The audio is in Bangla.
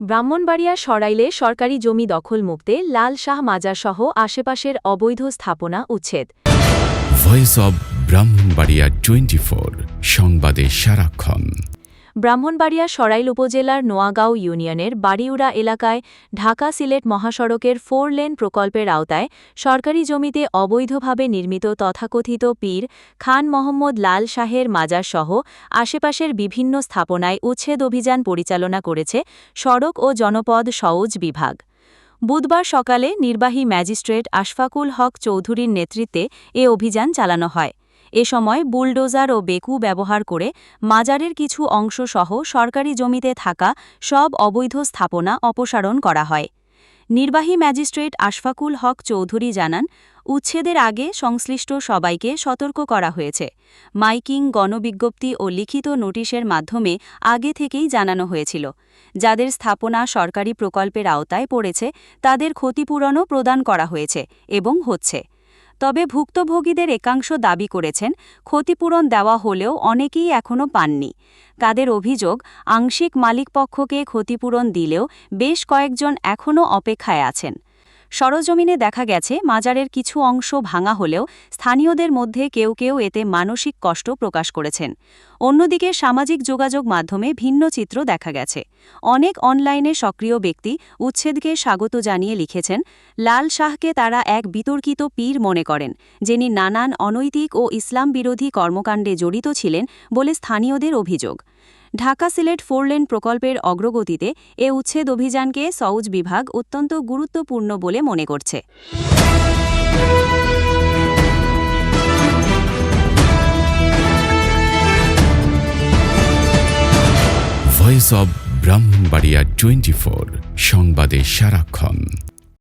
ব্রাহ্মণবাড়িয়া সরাইলে সরকারি জমি দখল মুক্তে লাল শাহ মাজারসহ আশেপাশের অবৈধ স্থাপনা উচ্ছেদ। ভয়েস অব ব্রাহ্মণবাড়িয়া টোয়েন্টি সংবাদে সারাক্ষণ। ব্রাহ্মণবাড়িয়া সরাইল উপজেলার নোয়াগাঁও ইউনিয়নের বাড়িউড়া এলাকায় ঢাকা সিলেট মহাসড়কের ফোর লেন প্রকল্পের আওতায় সরকারি জমিতে অবৈধভাবে নির্মিত তথাকথিত পীর খান মোহাম্মদ লাল শাহের মাজারসহ আশেপাশের বিভিন্ন স্থাপনায় উচ্ছেদ অভিযান পরিচালনা করেছে সড়ক ও জনপদ সওজ বিভাগ। বুধবার সকালে নির্বাহী ম্যাজিস্ট্রেট আশফাকুল হক চৌধুরীর নেতৃত্বে এ অভিযান চালানো হয়। এ সময় বুলডোজার ও বেকু ব্যবহার করে মাজারের কিছু অংশসহ সরকারি জমিতে থাকা সব অবৈধ স্থাপনা অপসারণ করা হয়। নির্বাহী ম্যাজিস্ট্রেট আশফাকুল হক চৌধুরী জানান, উচ্ছেদের আগে সংশ্লিষ্ট সবাইকে সতর্ক করা হয়েছে। মাইকিং, গণবিজ্ঞপ্তি ও লিখিত নোটিশের মাধ্যমে আগে থেকেই জানানো হয়েছিল। যাদের স্থাপনা সরকারি প্রকল্পের আওতায় পড়েছে, তাদের ক্ষতিপূরণও প্রদান করা হয়েছে এবং হচ্ছে। তবে ভুক্তভোগীদের একাংশ দাবি করেছেন, ক্ষতিপূরণ দেওয়া হলেও অনেকেই এখনও পাননি। তাদের অভিযোগ, আংশিক মালিকপক্ষকে ক্ষতিপূরণ দিলেও বেশ কয়েকজন এখনও অপেক্ষায় আছেন। সরজমিনে দেখা গেছে, মাজারের কিছু অংশ ভাঙা হলেও স্থানীয়দের মধ্যে কেউ কেউ এতে মানসিক কষ্ট প্রকাশ করেছেন। অন্যদিকে সামাজিক যোগাযোগ মাধ্যমে ভিন্ন চিত্র দেখা গেছে। অনেক অনলাইনে সক্রিয় ব্যক্তি উচ্ছেদকে স্বাগত জানিয়ে লিখেছেন, লাল শাহকে তারা এক বিতর্কিত পীর মনে করেন, যিনি নানান অনৈতিক ও ইসলাম বিরোধী কর্মকাণ্ডে জড়িত ছিলেন বলে স্থানীয়দের অভিযোগ। ঢাকা সিলেট ফোরলেন প্রকল্পের অগ্রগতিতে এ উচ্ছেদ অভিযানকে সউজ বিভাগ অত্যন্ত গুরুত্বপূর্ণ বলে মনে করছে। Voice of Brahmanbaria twenty four সংবাদে সারাক্ষণ।